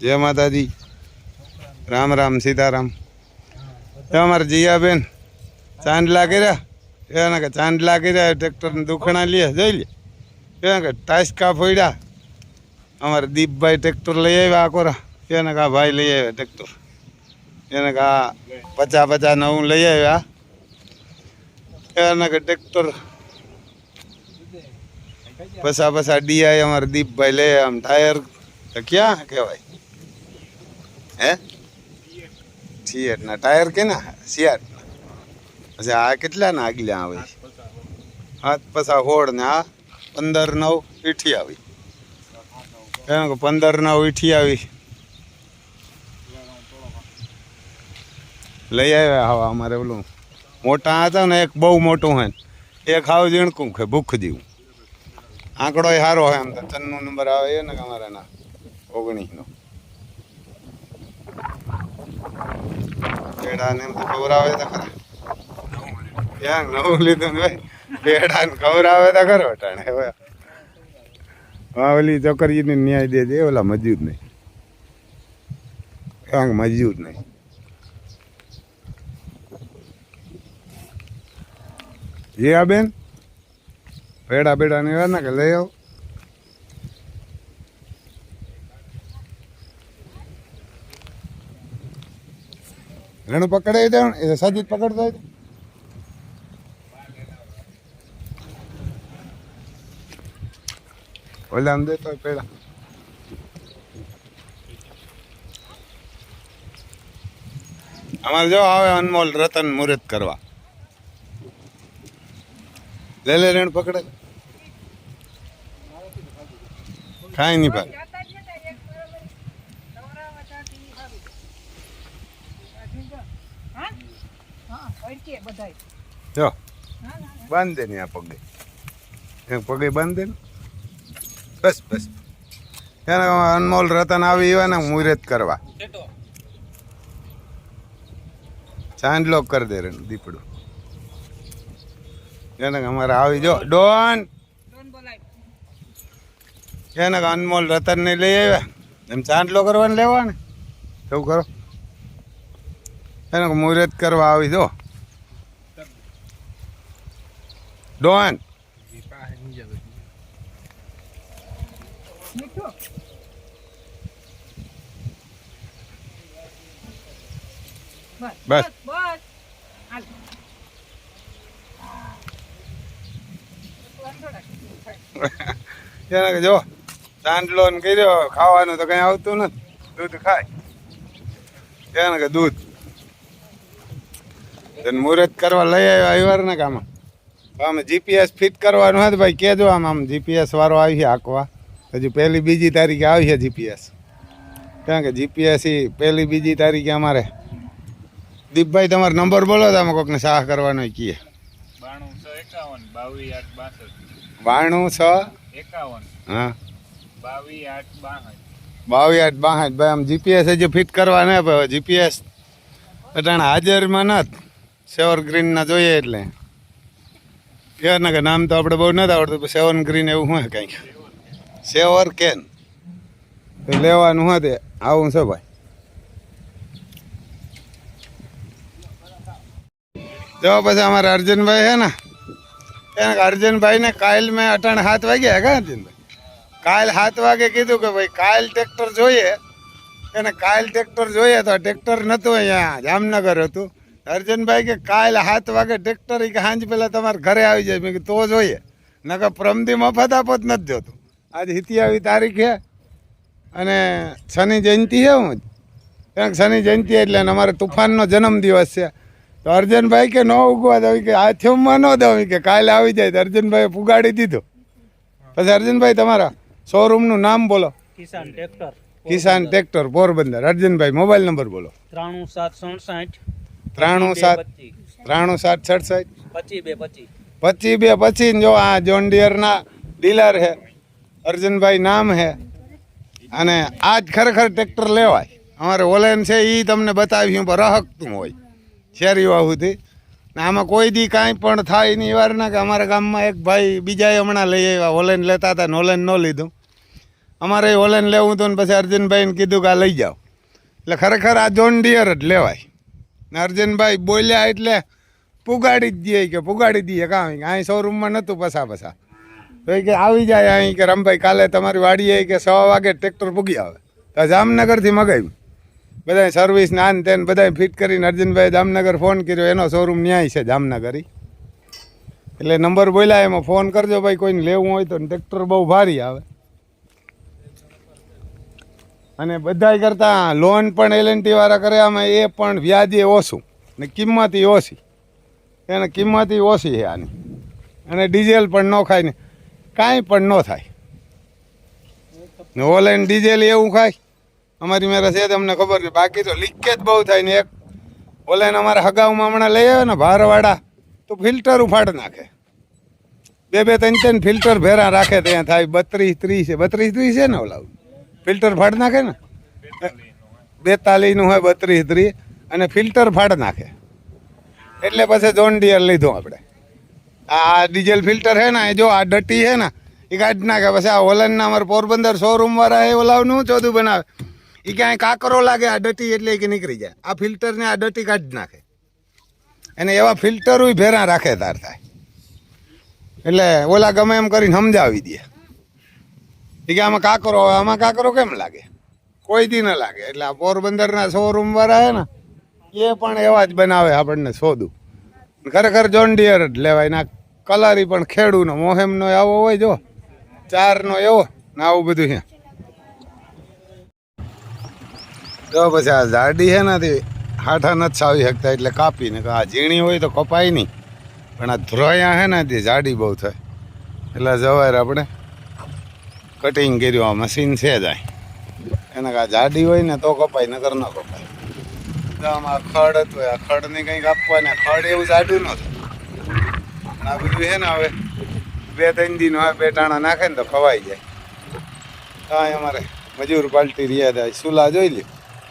જય માતાજી. રામ રામ, સીતારામ. એ અમારે જીયાબેન, ચાંદલા કર્યા. એને કે ચાંદલા કર્યા ટ્રેક્ટરને દુખણા લે, જોઈ લે. એને કે ટાસકા ફોડ્યા. અમારે દીપભાઈ ટ્રેક્ટર લઈ આવ્યા આકોરા એને કા ભાઈ લઈ આવ્યા ટ્રેક્ટર. એને કા આ પચા પચા નવું લઈ આવ્યા. એને કે ટ્રેક્ટર પસા પસા ડીઆઈ અમારે દીપભાઈ લઈ આમ ટાયર ક્યાં કહેવાય? હે? સિયાટ ના ટાયર કે ના સિયાટ પછી આ કેટલા ના આગલા આવે હાથ પસા હોળ ને આ પંદર નવ ઈઠી આવી. એમ કે પંદર નવ ઈઠી આવી. લઈ આવ્યા હવા અમારે ઓલું. મોટા હતા ને એક બહુ મોટું હોય એક હાવ ઝીણકું ખે ભૂખ જેવું આંકડો સારો હોય આમ તો તનનો નંબર આવે એ ને કે અમારા ના ઓગણીસનો. પેડા ને એમ તો ખવડાવે તો ખરા. ક્યાંક નવું ને ખવડાવે તો ખરો અટાણે હા ઓલી છોકરીને ન્યાય દે દે ઓલા મજૂર નહીં. ક્યાંક મજૂર નહીં. જી બેન. પેડા બેડા ને એવા ને કે લઈ આવો. રેણુ પકડાઈ દે એ સાજીદ પકડતો હોય. ઓલા આમ દેતો પેડા અમારે જો આવે અનમોલ રતન મુહૂર્ત કરવા. લે લે, રેણ પકડે. કાંઈ નહીં ભાઈ. જો. બાંધે ને આ પગે. એક પગે બાંધે ને? બસ બસ. એને અનમોલ રતન આવી એવા ને મુહૂર્ત કરવા. ચાંદલો કરી દે રે દીપડું. એને અમારે આવી જો. ડોન! એને અનમોલ રતન ને લઈ આવ્યા. એમ ચાંદલો કરવાને લેવા ને એવું કરો. એને મુહૂર્ત કરવા આવી જો. ડોન બસ બસ કે જો ચાંદલો ને કર્યો ખાવાનું તો કઈ આવતું નથી દૂધ ખાય એને કે દૂધ મુહૂર્ત કરવા લઈ આવ્યો આવ્યા ને કામ અમે જીપીએસ ફિટ કરવાનું હતું ભાઈ કહેજો આમ આમ જીપીએસ વાળો આવી હાંકવા હજુ પહેલી બીજી તારીખે આવી છે જીપીએસ કારણ કે જીપીએસ ઈ પહેલી બીજી તારીખે અમારે. દીપભાઈ તમારો નંબર બોલો તો અમે કોકને સાહ કરવાનો કીએ. બાણું છ એકાવન હા. બાવીસ આઠ બાસઠ. ભાઈ આમ જીપીએસ હજુ ફિટ કરવા ને જીપીએસ અટાણે હાજરમાં નથી. સેવર ગ્રીનના જોઈએ એટલે. કે ને કે નામ તો આપણે બહુ નથી આવડતું પણ સેવન ગ્રીન એવું હોય કંઈક સેવર કેન. તો લેવાનું હોય તે આવું છે ભાઈ. જો પછી અમારા અર્જુનભાઈ છે ને એને અર્જુનભાઈને કાલ મેં અટાણે સાત વાગ્યા કા અર્જુનભાઈ? કાલ સાત વાગે કીધું કે ભાઈ કાલ ટ્રેક્ટર જોઈએ. એને કાલ ટ્રેક્ટર જોઈએ તો ટ્રેક્ટર નહોતું અહીંયા જામનગર હતું. અર્જુનભાઈ કે કાલ સાત વાગે ટ્રેક્ટર કે સાંજ પહેલાં તમારે ઘરે આવી જાય. મેં કે તો જોઈએ. નકર પ્રમદી મફત આપો જ નથી જોતું આજે હિતિયાવી તારીખ છે અને શનિ જયંતિ છે હું કારણ કે શનિ જયંતિ એટલે અમારે તુફાનનો જન્મ દિવસ છે. તો અર્જુનભાઈ કે ન ઉગવા દઉં કે આથમમાં ન દઉં કે કાલે આવી જાય. તો અર્જુનભાઈએ પુગાડી દીધું. પછી અર્જુનભાઈ તમારા શોરૂમનું નામ બોલો. Kisan tractor Kisan tractor Porbandar. Arjunbhai mobile number બોલો. ત્રાણું સાત સડસઠ ત્રાણું સાત ત્રાણું સાત સડસઠ? પચી બે પચી પચી બે પછી જો આ જોન ડિયરના ડીલર છે. અર્જુનભાઈ નામ છે. અને આજ ખરેખર ટ્રેક્ટર લેવાય. અમારે ઓલેન છે એ તમને બતાવ્યું પણ રહકતું હોય. શેરી વાહુથી ને આમાં કોઈ દી કાંઈ પણ થાય નહીં. વાર ના કે અમારા ગામમાં એક ભાઈ બીજાએ હમણાં લઈ આવ્યા. ઓલેન લેતા હતા ને ઓલેન ન લીધું. અમારે ઓલેન લેવું હતું ને પછી અર્જુનભાઈને કીધું કે આ લઈ જાઓ. એટલે ખરેખર આ જોન ડિયર જ લેવાય. ને અર્જુનભાઈ બોલ્યા એટલે પુગાડી જ દઈએ કે પુગાડી દઈએ કાં અહીં શોરૂમમાં નહોતું પસા પસા તો કે આવી જાય અહીં કે રમભાઈ, કાલે તમારી વાડીએ કે સવા વાગે ટ્રેક્ટર પૂગી આવે. તો જામનગરથી મગાવ્યું. બધા સર્વિસ નાન તેન બધા ફિટ કરીને અર્જુનભાઈ જામનગર ફોન કર્યો. એનો શોરૂમ ન્યાય છે જામનગરી. એટલે નંબર બોલ્યા એમાં ફોન કરજો ભાઈ, કોઈને લેવું હોય તો ટ્રેક્ટર બહુ ભારી આવે. અને બધાય કરતાં લોન પણ એલએનટી વાળા કરે, આમાં એ પણ વ્યાજે ઓછું. ને કિંમતી ઓછી. એને કિંમતી ઓછી છે આની. અને ડીઝેલ પણ ન ખાય ને, કાંઈ પણ ન થાય. ને ઓનલાઈન ડીઝેલ એવું ખાય, અમારી મેરા છે, તમને ખબર છે, બાકી તો લીકેજ બહુ થાય ને એક. ઓનલાઈન અમારા હગાઉમાં હમણાં લઈ આવે ને ભારવાળા તો ફિલ્ટર ઉફાડ નાખે. બે બે ત્રણ ત્રણ ફિલ્ટર ભેરા રાખે, ત્યાં થાય, બત્રીસ ત્રીસ છે, બત્રીસ ત્રીસ છે ને ઓલા ફિલ્ટર ફાડ નાખે ને? બેતાલીસનું હોય, બત્રીસ, ત્રીસ, અને ફિલ્ટર ફાડ નાખે. એટલે પછી જોન ડિયર લીધું આપણે. આ ડીઝલ ફિલ્ટર હે ને એ જો આ ડટી હે ને, એ કાઢી નાખે. પછી આ હોલનના અમારે પોરબંદર શોરૂમવાળા એ ઓલાવનું ચોથું બનાવે. એ ક્યાંય કાકરો લાગે, આ ડટી એટલે કે નીકળી જાય. આ ફિલ્ટરને આ ડટી કાઢી નાખે. અને એવા ફિલ્ટરો ભેરા રાખે તાર થાય. એટલે ઓલા ગમે એમ કરીને સમજાવી દે. એ કે આમાં કાકરો આવે, આમાં કાકરો કેમ લાગે? કોઈ દી ન લાગે. એટલે આ પોરબંદરના શોરૂમ વાળા હે ને, એ પણ એવા જ બનાવે આપણને સોદું. ખરેખર જોન ડિયર જ લેવાય. ના કલરી પણ ખેડૂનો, મોહેમનો આવો હોય જો, ચારનો એવો, ને આવું બધું છે જો પછી આ ઝાડી છે નથી તે હાઠા નથી સાવી શકતા, એટલે કાપીને આ ઝીણી હોય તો કપાય નહીં. પણ આ ધ્રોયા છે ને તે જાડી બહુ થાય. એટલે જવાય આપણે. કટિંગ કર્યું, આ મશીન છે જ એને આ જાડી હોય ને તો કપાય, નકર ન કપાય. આમાં ખડ હતું, આ ખડને કંઈક આપવાને ખડ એવું જાડું ન પણ આ બધું છે ને હવે બે, ત્રણ દિન હોય બે ટાણા નાખે ને તો ખવાઈ જાય. કાંઈ અમારે મજૂર પાલટી રહ્યા હતા સુલા જોઈ લે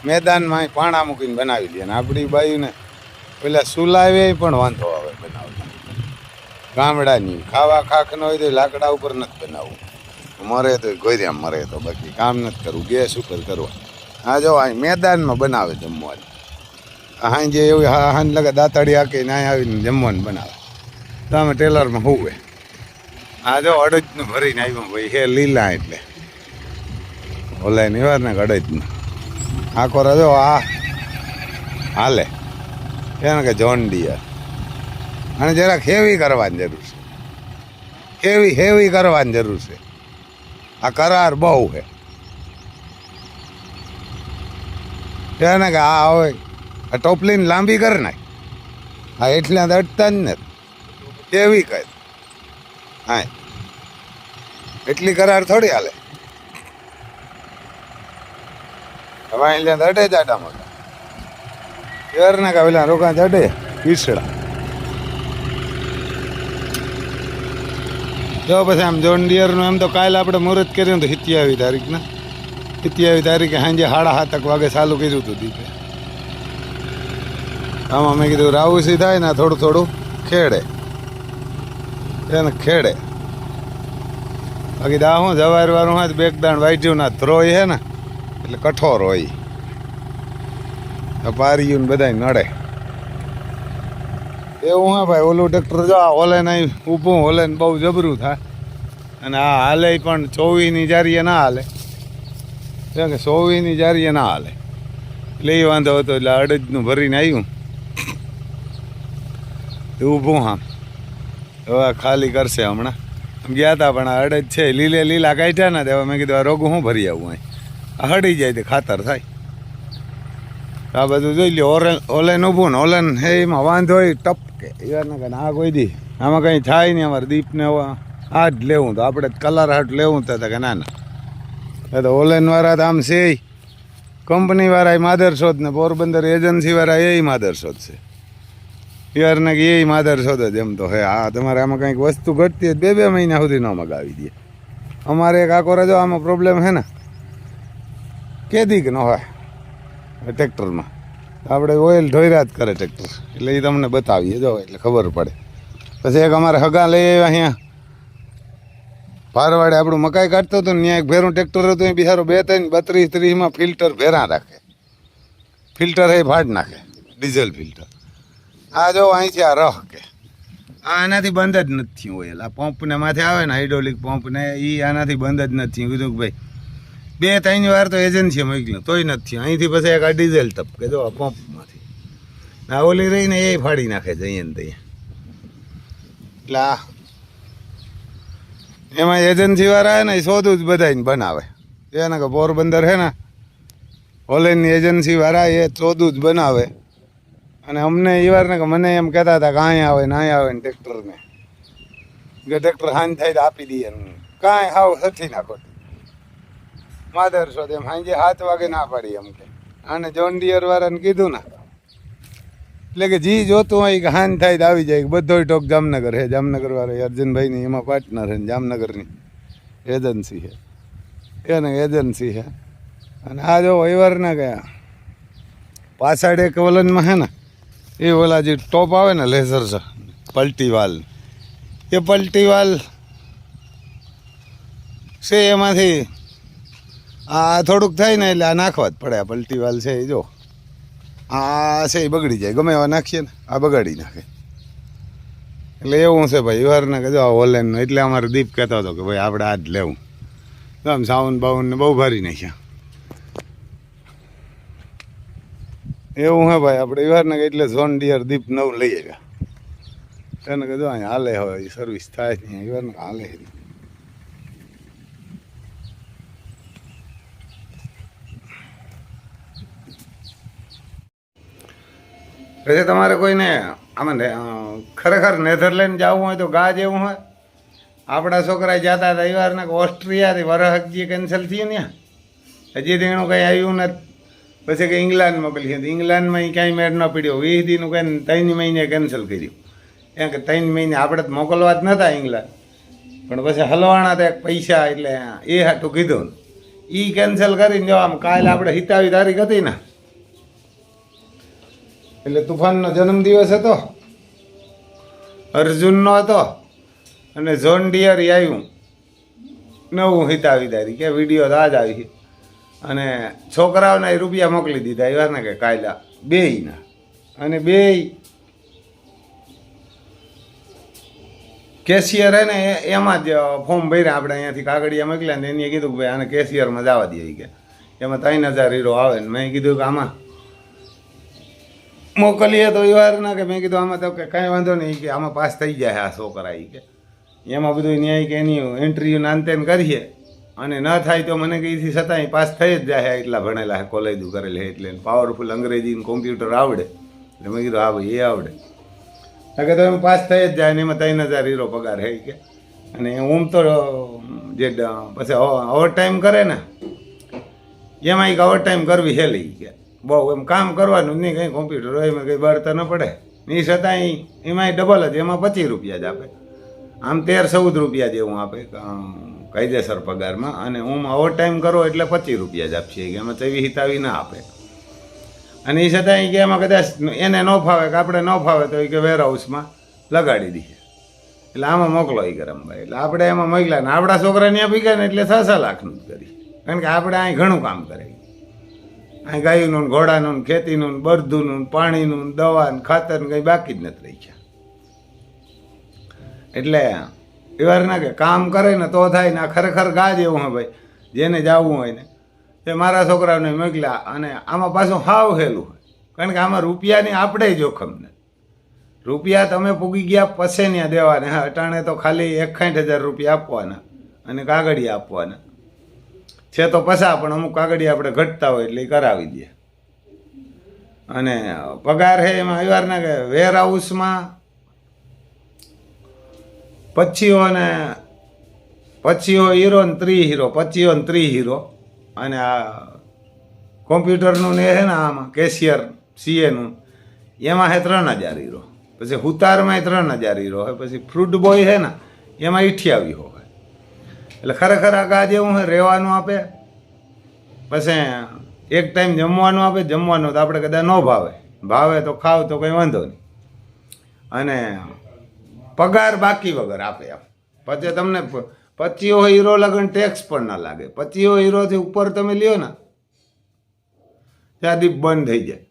મેદાનમાં પાણા મૂકીને બનાવી દે અને આપણી બાયુને. પેલા સુલાવે પણ વાંધો આવે બનાવતા. ગામડાની ખાવા ખાખ ન હોય તો લાકડા ઉપર નથી મરે તો ગોર્યા મરે તો, બાકી કામ નથી કરવું, ગેસ ઉપર કરવા. હા જો અહીં મેદાનમાં બનાવે જમવાનું. અહીં જે એવું હાન લગે દાંતડી હાકીને અહીં આવીને જમવાનું બનાવે. તો અમે ટેલરમાં હોવે. હા જો અડદનું ભરીને આવ્યું ભાઈ હે લીલા એટલે. ઓલા નિવાર ને અડદનું. આખો રજો આ, હાલે. એને કે જોન ડિયર અને જરાક હેવી કરવાની જરૂર છે. હેવી હેવી કરવાની જરૂર છે. આ કરાર બહુ છે. એને કે આ હવે આ ટોપલીને લાંબી કર નાખ. હા એટલે અડતા જ નથી. કેવી કર? હા. એટલી કરાર થોડી હાલે. હવે એટલે દડે જાડા મોટા કેર ના કાવેલા રોકા જડે પીસડા જો પછી આમ જોન ડિયરનું એમ તો કાલે આપણે મુહૂર્ત કર્યું તો સિત્યાવી તારીખના. સિત્યાવી તારીખે સાંજે સાડા સાતક વાગે ચાલુ કર્યું હતું દીપે. આમાં મેં કીધું રાવુસી થાય ને થોડું થોડું ખેડે. એને ખેડે. બાકી દા હું જવાર વાળું હોય બેક દાણ વાઈટ્યું ના ધ્રોય હે ને, એટલે કઠોર હોય. પારિયું ને બધા નડે. એવું હા ભાઈ, ઓલું ટ્રેક્ટર જો આ અહીં ઊભું ઓલેન બહુ જબરું થાય. અને આ હાલે પણ ચોવીસની જારીએ ના હાલે. કેમ કે ચોવીસની જારીએ ના હાલે. એટલે એ વાંધો હતો, એટલે અડદનું ભરીને આવ્યું ઊભું હા હવે ખાલી કરશે હમણાં. આમ ગયા હતા પણ આ અડદ છે, લીલે લીલા કાઢ્યા ને તેવા મેં કીધું આ રોગ હું ભરી આવું અહીં? આ હડી જાય તે ખાતર થાય. આ બધું જોઈ લે ઓરેન ઓલેન ઊભું ને, ઓલેન હે એમાં વાંધો હોય ટપકે યાર કે આ કોઈ દી. આમાં કંઈ થાય નહીં, અમારે દીપને આ જ લેવું તો આપણે કલર હાટ લેવું તો કે ના ના. એ તો ઓલેનવાળા તો આમ છે કંપની વાળા માધરશોધ ને પોરબંદર એજન્સી વાળા એ માધરશોધ છે. યારને કે એ માધરશોધ જ એમ તો હે. હા તમારે આમાં કંઈક વસ્તુ ઘટતી બે બે મહિના સુધી ન મગાવી દે. અમારે એક આખો રજો આમાં પ્રોબ્લેમ છે ને. કેદી કે ન હોય. ટ્રેક્ટરમાં. આપણે ઓઇલ ઢોયરા જ કરે ટ્રેક્ટર એટલે એ તમને બતાવીએ. જો, એટલે ખબર પડે. પછી એક અમારે હગા લઈ આવ્યા અહીંયા. ભારવાડે આપણું મકાઈ કાઢતો હતો ને, ત્યાં એક ભેરું ટ્રેક્ટર હતું, એ બિહારો બે ત્રણ બત્રીસ ત્રીસમાં ફિલ્ટર ભેરા રાખે. ફિલ્ટર એ ફાડ નાખે. ડીઝલ ફિલ્ટર આ જો અહીંથી આ રહ કે. આ આનાથી બંધ જ નથી થયું હોય આ પંપને માથે આવે ને હાઇડ્રોલિક પંપને એ આનાથી બંધ જ નથી થયું. કીધું કે ભાઈ બે, ત્રણ વાર તો એજન્સી મોકલ્યું, તોય નથી અહીંથી પછી એક આ ડીઝલ તપ કે જો પંપમાંથી આ ઓલી રહીને એ ફાડી નાખે છે અહીંયા ત્યાં. એટલે એમાં એજન્સી વાળા ને સોદું જ બધા બનાવે. એને કે પોરબંદર છે ને હોલેન્ડની એજન્સી વાળા એ સોદું જ બનાવે. અને અમને એ વાર ને કે મને એમ કહેતા હતા કે આવે ને આવે ને ટ્રેક્ટરને. કે ટ્રેક્ટર હાન થાય તો આપી દઈએ. કાંઈ હાવ સઠી નાખો માધર શોધ એમ સાંજે સાત વાગે ના પાડી એમ કે. અને જોન ડિયર વાળાને કીધું ના, એટલે કે જી જોતું હોય કે હાન થાય તો આવી જાય બધો ટોક જામનગર હે, જામનગર વાળો અર્જુનભાઈની, એમાં પાર્ટનર હે જામનગરની એજન્સી છે એને એજન્સી છે અને આ જો વહીવરના ગયા. પાછળ એક વલનમાં હે ને, એ ઓલા જે ટોપ આવે ને લેઝર છે પલટી વાલ એ પલટીવાલ છે એમાંથી આ થોડુંક થાય ને એટલે આ નાખવા જ પડે. આ પલટી વાલ છે એ જો. આ છે એ બગડી જાય. ગમે એવા નાખીએ ને, આ બગાડી નાખે. એટલે એવું છે ભાઈ વારના કે જો આ ઓનલાઈનનું એટલે અમારે દીપ કહેતો હતો કે ભાઈ આપણે આ જ લેવું. તો આમ સાઉન્ડ બાઉન્ડ બહુ ભરી નાખ્યા. એવું હે ભાઈ, આપણે વ્યવહારના એટલે ઝોન ડિયર દીપ નવ લઈ આવ્યા. એને કીધું અહીંયા હાલે હવે સર્વિસ થાય નહીં. વ્યવહારના હાલે પછી તમારે કોઈને આમાં ખરેખર નેધરલેન્ડ જવું હોય તો ગા જેવું હોય. આપણા છોકરા જતા કે ઓસ્ટ્રિયાથી વરહજી કેન્સલ થયું ને હજી તેનું કંઈ આવ્યું નથી. પછી કે ઇંગ્લેન્ડ મોકલી હતી. ઇંગ્લેન્ડમાં એ કાંઈ મેળ ન પડ્યો. વીસ દીનું કંઈ ત્રણ મહિને કેન્સલ કર્યું. એમ કે ત્રણ મહિને આપણે મોકલવા જ નહોતા ઇંગ્લેન્ડ. પણ પછી હલવાણા તો પૈસા એટલે એ હાટું કીધું. એ કેન્સલ કરીને જો આમ કાલે આપણે હિતાવી તારીખ હતી ને એટલે તુફાનનો જન્મદિવસ હતો. અર્જુનનો હતો. અને ઝોન ડિયર આવ્યું નવું હિતાવી તારી કે વીડિયો આજ આવી અને છોકરાઓને એ રૂપિયા મોકલી દીધા, એવા ને કે કાયલા. બેયના. અને બેય કેશિયર હે ને એમાં જ ફોર્મ ભર્યા આપણે અહીંયાથી કાગળિયા મોકલ્યા ને એને કીધું કે ભાઈ આને કેશિયરમાં જવા દે કે. એમાં ત્રણ હજાર હીરો આવે ને મેં કીધું કે આમાં મોકલીએ તો એ વાર ના કે મેં કીધું આમાં તો કે કાંઈ વાંધો નહીં કે આમાં પાસ થઈ જાય આ છોકરા એ કે. એમાં બધું ન્યાય કે એની એન્ટ્રી નાનતેન કરીએ. અને ન થાય તો મને કે એથી છતાંય પાસ થઈ જ જાય એટલા ભણેલા કોલેજું કરેલ એટલે પાવરફુલ અંગ્રેજી કોમ્પ્યુટર આવડે. એટલે મેં કીધું, હા ભાઈ, એ આવડે. કે તો એમ પાસ થઈ જ જાય ને એમાં ત્રણ હજાર હીરો પગાર હે કે. અને હું તો, જે પછી ઓવર ટાઈમ કરે ને, એમાં એક ઓવર ટાઈમ કરવી હેલી કે. બહુ એમ કામ કરવાનું નહીં, કંઈ કોમ્પ્યુટર હોય એમાં કંઈ બળતર ન પડે. એ છતાંય એમાંય ડબલ જ, એમાં પચીસ રૂપિયા જ આપે. આમ તેર ચૌદ રૂપિયા જેવું આપે કાયદેસર પગારમાં. અને હું ઓવર ટાઈમ કરો એટલે પચીસ રૂપિયા જ આપશે કે એમાં ચવી હિતાવી ના આપે. અને એ છતાંય કે એમાં કદાચ એને ન ફાવે કે આપણે ન ફાવે તો એ કે વેરહાઉસમાં લગાડી દઈએ. એટલે આમાં મોકલો એ ગરમભાઈ એટલે આપણે એમાં મોકલ્યા ને આપણા છોકરા ત્યાં પીકા ને એટલે છ છ લાખનું જ કરી કારણ કે આપણે અહીં ઘણું કામ કરે. અહીં ગાયનું ને ઘોડાનું ને ખેતીનું ને બરધુનું ને પાણીનું દવા ખાતર ને કંઈ બાકી જ નથી રહી ગયા એટલે એવાર ના કે કામ કરે ને તો થાય ને આ ખરેખર ગા જેવું હોય ભાઈ, જેને જવું હોય ને. તે મારા છોકરાઓને મોકલ્યા અને આમાં પાછું હાવ હેલું હોય. કારણ કે આમાં રૂપિયાની આપણે જોખમ ને રૂપિયા તમે પૂગી ગયા પછી ત્યાં દેવાના. હા, અટાણે તો ખાલી એકસાઠ હજાર રૂપિયા આપવાના અને કાગળિયા આપવાના. છે તો પછા પણ અમુક કાગળી આપણે ઘટતા હોય એટલે કરાવી દે. અને પગાર છે એમાં અવારના કે વેર હાઉસમાં પચીઓ ને પચીઓ હીરો ને ત્રી હીરો પચીઓ ને ત્રી હીરો. અને આ કોમ્પ્યુટરનું ને છે ને આમાં, કેશિયર સીએનું એમાં છે ત્રણ હજાર હીરો. પછી હુતારમાં ત્રણ હજાર હીરો હોય, પછી ફ્રૂટ બોય છે ને, એમાં અઠ્યાવી હોય. એટલે ખરેખર આ કાજ છે રહેવાનું આપે. પછી એક ટાઈમ જમવાનું આપે, જમવાનું તો આપણે કદાચ ન ભાવે. ભાવે તો ખાવ તો કંઈ વાંધો નહીં. અને પગાર બાકી વગર આપે આમ પછી તમને પચીઓ હીરો લગન ટેક્સ પણ ના લાગે. પચીઓ હીરોથી ઉપર તમે લ્યો ને, ત્યાંથી બંધ થઈ જાય.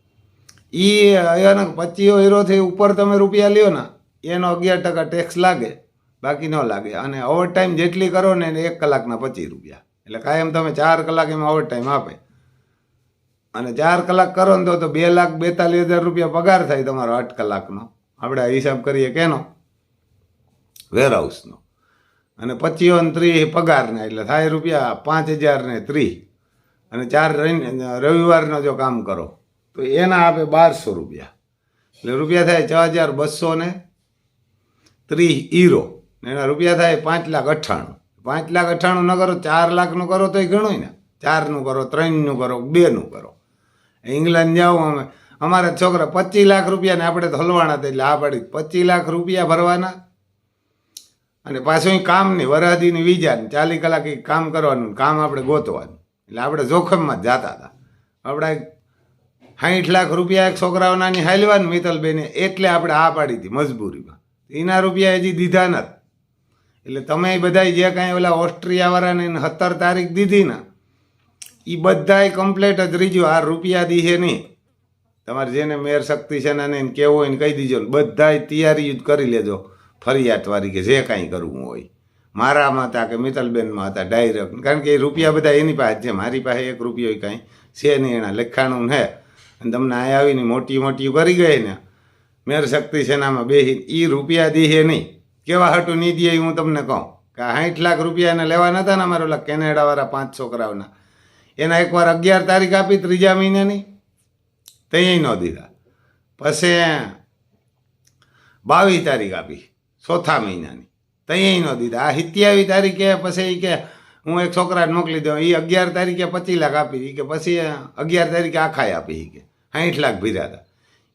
એ પચીઓ હીરોથી ઉપર તમે રૂપિયા લ્યો ને, એનો અગિયાર ટકા ટેક્સ લાગે. બાકી ન લાગે. અને ઓવર ટાઈમ જેટલી કરો ને એક કલાકના પચીસ રૂપિયા. એટલે કાયમ તમે ચાર કલાક એમાં ઓવર ટાઈમ આપે. અને ચાર કલાક કરો ને તો બે લાખ બેતાલીસ હજાર રૂપિયા પગાર થાય તમારો આઠ કલાકનો. આપણે હિસાબ કરીએ કેનો? વેરહાઉસનો અને પચીસો ને ત્રીસ પગારના, એટલે થાય રૂપિયા પાંચ હજાર ને ત્રીસ. અને ચાર રવિ- રવિવારનો જો કામ કરો, તો એના આપે બારસો રૂપિયા. એટલે રૂપિયા થાય છ હજાર બસો ને ત્રીસ ઈરો એના રૂપિયા થાય પાંચ લાખ અઠ્ઠાણું. પાંચ લાખ અઠ્ઠાણું ન કરો, ચાર લાખનું કરો તોય ઘણું ને. ચારનું કરો, ત્રણનું કરો, બેનું કરો. ઇંગ્લેન્ડ જાઓ, અમે અમારા છોકરા પચીસ લાખ રૂપિયાને આપણે તો હલવાના એટલે આ પડી પચીસ લાખ રૂપિયા ભરવાના. અને પાછું કામ નહીં વરાધીની વિજા ને ચાલી કલાક કામ કરવાનું કામ આપણે ગોતવાનું. એટલે આપણે જોખમમાં જ જતા હતા. આપણે સાઠ લાખ રૂપિયા એક છોકરાઓનાની હાલવાનું મિત્તલબેને એટલે આપણે આ પાડી હતી મજબૂરીમાં. એના રૂપિયા હજી દીધા નથી. એટલે તમે બધાય જે કાંઈ ઓલા ઓસ્ટ્રિયાવાળાને સત્તર તારીખ દીધી ને એ બધાય કમ્પ્લેટ જ રીજો, આ રૂપિયા દીહે નહીં. તમારે જેને મેયર શક્તિ છે ને એને કહેવું હોય ને કહી દીજો બધાય તૈયારી જ કરી લેજો, ફરિયાદવાળી કે જે કાંઈ કરવું હોય. મારામાં હતા કે મિતલબેનમાં હતા ડાયરેક્ટ કારણ કે એ રૂપિયા બધા એની પાસે છે, મારી પાસે એક રૂપિયો કાંઈ છે નહીં, એના લખાણું હે. અને તમને અહીંયા આવીને મોટી મોટી કરી ગઈ ને, મેર શક્તિ સેનામાં બેસી એ રૂપિયા દીહે નહીં. કેવા હાટું નહીં દે હું તમને કહું? કે સાઠ લાખ રૂપિયા એને લેવા નતા ને અમારે ઓલા કેનેડાવાળા પાંચ છોકરાઓના. એના એકવાર અગિયાર તારીખ આપી ત્રીજા મહિનાની. ત્યાં ન દીધા. પછી બાવીસ તારીખ આપી, ચોથા મહિનાની. ત્યાં ન દીધા. આ સિત્યાવીસ તારીખે પછી એ કે હું એક છોકરાને મોકલી દઉં. એ અગિયાર તારીખે પચીસ લાખ આપી કે પછી અગિયાર તારીખે આખાય આપી કે. સાઠ લાખ ભીરા હતા.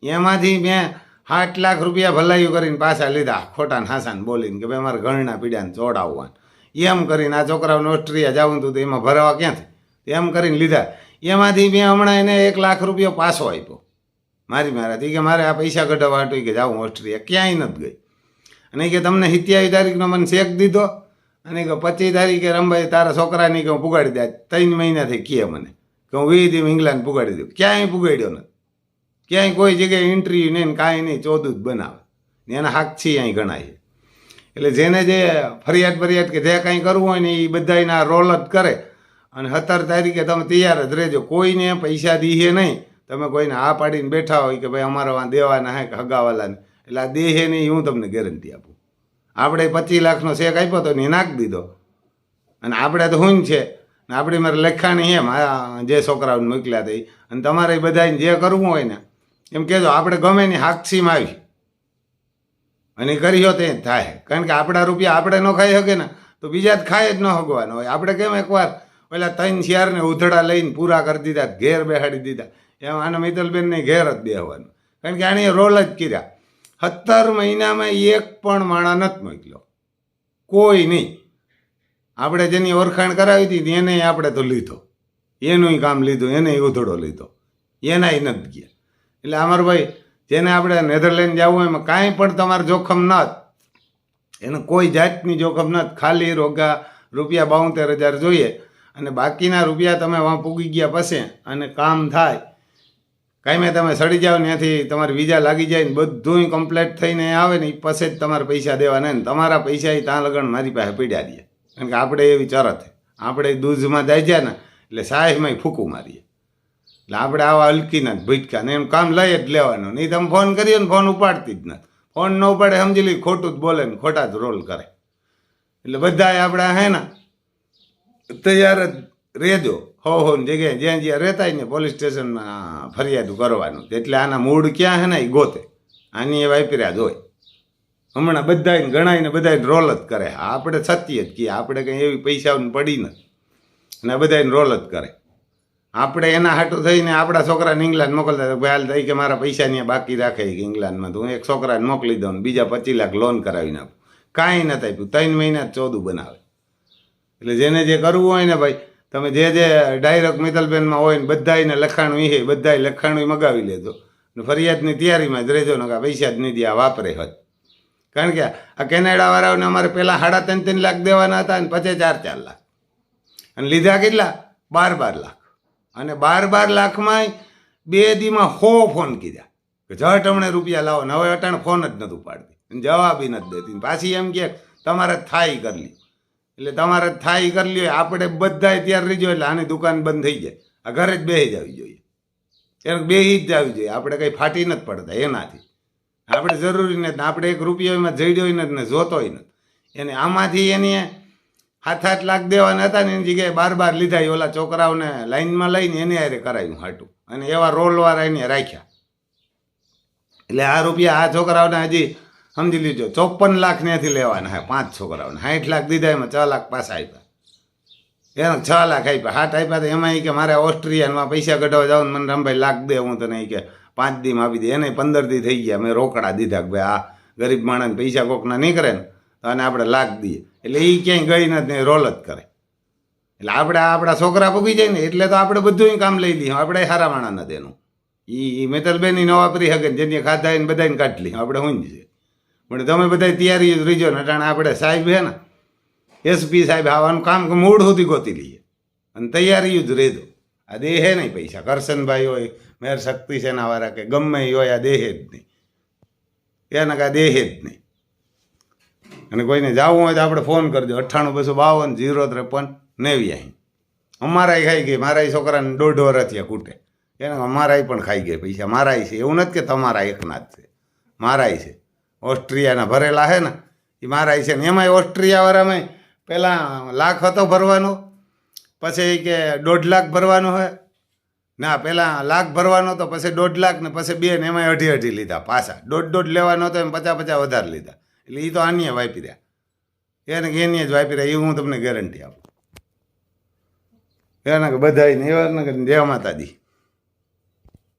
એમાંથી મેં સાઠ લાખ રૂપિયા ભલાયું કરીને પાછા લીધા. ખોટા હાસાને બોલીને કે ભાઈ મારે ઘણીના પીડાને ચોડાવવાને. એમ કરીને આ છોકરાઓને ઓસ્ટ્રિયા જવું હતું તો એમાં ભરવા ક્યાંથી? એમ કરીને લીધા. એમાંથી મેં હમણાં એને એક લાખ રૂપિયા પાછો આપ્યો. મારી મારાથી કે મારે આ પૈસા કઢાવવા હતું કે જાઉં ઓસ્ટ્રિયા. ક્યાંય નથી ગઈ. અને કે તમને સિત્યાવીસ તારીખનો મને ચેક દીધો? અને કે પચીસ તારીખે રમભાઈ તારા છોકરાની કે હું પુગાડી દે. ત્રણ મહિનાથી કહે મને. કે હું વીસ ઇંગ્લેન્ડ પુગાડી દઉં. ક્યાંય પુગાડ્યો નથી. ક્યાંય કોઈ જગ્યાએ એન્ટ્રી નહીં કાંઈ નહીં, ચોદું જ બનાવે. ને એના હાકથી અહીં ગણાય એટલે જેને જે ફરિયાદ ફરિયાદ કે જે કાંઈ કરવું હોય ને એ બધાના રોલ જ કરે. અને સત્તર તારીખે તમે તૈયાર જ રહેજો. કોઈને પૈસા દીહે નહીં. તમે કોઈને આ પાડીને બેઠા હોય કે ભાઈ અમારે વાં દેવાના હે કે હગાવાલાને. એટલે આ દેહે નહીં, હું તમને ગેરંટી આપું. આપણે પચીસ લાખનો શેક આપ્યો તો ને નાખી દીધો. અને આપણે તો હું છે? ને આપણી મારે લખાણી એમ જે છોકરાઓને મોકલ્યા હતા. અને તમારે બધાને જે કરવું હોય ને એમ કહેજો, આપણે ગમે ની હાક્ષીમાં આવી. અને કર્યો તે થાય. કારણ કે આપણા રૂપિયા આપણે ન ખાઈ શકે ને, તો બીજા જ ખાય જ ન હગવાનો હોય. આપણે કેમ એકવાર પેલા ત્રણ શિયારને ઉધડા લઈને પૂરા કરી દીધા, ઘેર બેહાડી દીધા. એમ આના મિત્તલબેનને ઘેર જ બેહવાનું. કારણ કે આને રોલ જ કર્યા. સત્તર મહિનામાં એક પણ માણા નથી મોકલ્યો. કોઈ નહીં. આપણે જેની ઓળખાણ કરાવી હતી એને આપણે તો લીધો. એનું કામ લીધું એને ઉધડો લીધો. એનાય નથી ગયા. એટલે અમરભાઈ જેને આપણે નેધરલેન્ડ જવું એમાં કાંઈ પણ તમારે જોખમ ન એને કોઈ જાતની જોખમ નથી ખાલી રોગા રૂપિયા બાઉતેર હજાર જોઈએ અને બાકીના રૂપિયા તમે વાં પૂગી ગયા પછી અને કામ થાય. કાંઈ તમે સડી જાઓ ત્યાંથી તમારી વિઝા લાગી જાય ને બધું કમ્પ્લીટ થઈને આવે ને એ પછી જ તમારે પૈસા દેવાના ને તમારા પૈસા એ ત્યાં લગણ મારી પાસે પીડ્યા દે. કારણ કે આપણે એવી ચરત આપણે દૂધમાં જાય ને એટલે સાહેબમાં ફૂકું મારીએ. એટલે આપણે આવા હલકીના જ ભૂટકા ને એમ કામ લઈ જ લેવાનું. નહીં તમે ફોન કરીએ ને ફોન ઉપાડતી જ નથી. ફોન ન ઉપાડે, સમજી લઈ ખોટું જ બોલે ને ખોટા જ રોલ કરે. એટલે બધા આપણે હે ને તૈયાર જ રહેજો. હો હો જગ્યાએ જ્યાં જ્યાં રહેતા ને પોલીસ સ્ટેશનમાં ફરિયાદ કરવાનું. એટલે આના મૂળ ક્યાં હે ને એ ગોતે. આની એ વાપર્યા જ હોય. હમણાં બધાય ગણાય ને બધાય રોલ જ કરે. આપણે સત્ય જ કહીએ. આપણે કંઈ એવી પૈસાઓની પડી નથી. અને બધાને રોલ જ કરે. આપણે એના હાટું થઈને આપણા છોકરાને ઇંગ્લેન્ડ મોકલતા હતા. ભાઈ, હાલ થઈ કે મારા પૈસા ત્યાં બાકી રાખે કે ઇંગ્લેન્ડમાં તો હું એક છોકરાને મોકલી દઉં બીજા પચીસ લાખ લોન કરાવી નાખું. કાંઈ નથી આપ્યું ત્રણ મહિના ચોદું બનાવે. એટલે જેને જે કરવું હોય ને ભાઈ, તમે જે જે ડાયરેક્ટ મિત્તલબેનમાં હોય ને બધાને લખાણું એ બધાય લખાણું મગાવી લેજો. ને ફરિયાદની તૈયારીમાં જ રહેજો ને પૈસા જ નહીં દે વાપરે હોય. કારણ કે આ કેનેડાવાળાઓને અમારે પહેલાં સાડા ત્રણ ત્રણ લાખ દેવાના હતા અને પછી ચાર ચાર લાખ. અને લીધા કેટલા? બાર બાર લાખ. અને બાર બાર લાખમાં બે દીમાં હો ફોન કીધા કે જટ હમણે રૂપિયા લાવો. ને હવે અટાણે ફોન જ નથી પાડતી. અને જવાબી નથી દેતી. પાછી એમ કે તમારે થાય કરી લ્યો. એટલે તમારે થાય કરી લ્યો. આપણે બધાય તૈયાર રહીજો એટલે આની દુકાન બંધ થઈ જાય. આ ઘરે જ બેસી જવી જોઈએ. ત્યારે બેહી જ જવી જોઈએ. આપણે કંઈ ફાટી નથી પડતા એનાથી. આપણે જરૂરી નથી. આપણે એક રૂપિયો એમાં જઈડ્યો નથી ને જોતોય નથી. એને આમાંથી એની હાથ હાથ લાખ દેવાના હતા ને એની જગ્યાએ બાર બાર લીધા એ ઓલા છોકરાઓને લાઈનમાં લઈને એને હારે કરાવ્યું હાટું. અને એવા રોલવાળા એને રાખ્યા. એટલે આ રૂપિયા આ છોકરાઓને હજી સમજી લીજો, ચોપન લાખ ત્યાંથી લેવાના હે, પાંચ છોકરાઓને. સાઠ લાખ દીધા એમાં છ લાખ પાછા આપ્યા. એને છ લાખ આપ્યા. હાથ આપ્યા તો એમાં કે મારે ઓસ્ટ્રિયામાં પૈસા કઢાવવા જાવ ને મને રમભાઈ લાખ દે, હું તને કે પાંચ દીમાં આપી દે. એને પંદર દી થઈ ગયા, મેં રોકડા દીધા કે ભાઈ આ ગરીબ માણસને પૈસા કોકના નીકળે ને તો આને આપણે લાગ દઈએ. એટલે એ ક્યાંય ગઈ નથી રોલ જ કરે. એટલે આપણે આપણા છોકરા પૂગી જાય ને, એટલે તો આપણે બધું કામ લઈ લઈએ. આપણે સારા માણા નથી એનું. એ મેતલબેની ન વાપરી શકે જેની ખાધા એને બધાને કાઢી લઈએ આપણે હું છે. પણ તમે બધા તૈયારી જ રહીજો ને અટાણે આપણે સાહેબ હે ને એસપી સાહેબ આવવાનું કામ મૂળ સુધી ગોતી લઈએ. અને તૈયારી જ રહેજો આ દેહે નહીં પૈસા. કરશનભાઈ હોય, મેર શક્તિ સેનાવાળા કે ગમે હોય, આ દેહે જ નહીં. એના કાં દેહે જ નહીં. અને કોઈને જવું હોય તો આપણે ફોન કરજો અઠ્ઠાણું બસો બાવન જીરો ત્રેપન અહીં અમારાય ખાઈ ગઈ મારા છોકરાને દોઢ વર્ષ થયા કૂટે એને અમારાય પણ ખાઈ ગયા પૈસા. મારાય છે. એવું નથી કે તમારા એકના જ છે. મારાય છે. ઓસ્ટ્રિયાના ભરેલા છે ને, એ મારાય છે ને. એમાંય ઓસ્ટ્રિયાવાળામાં પહેલાં લાખ હતો ભરવાનો, પછી કે દોઢ લાખ ભરવાનો હોય ના પહેલાં લાખ ભરવાનો તો પછી દોઢ લાખ ને પછી બે ને એમાંય અઢી અઢી લીધા પાછા. દોઢ દોઢ લેવાનો હતો એમ પચાસ પચાસ વધારે લીધા. એટલે એ તો આનીએ વાપી રહ્યા. એને એની જ વાપી રહ્યા એ હું તમને ગેરંટી આપું. એના કે બધાય ને એવા જય માતાજી.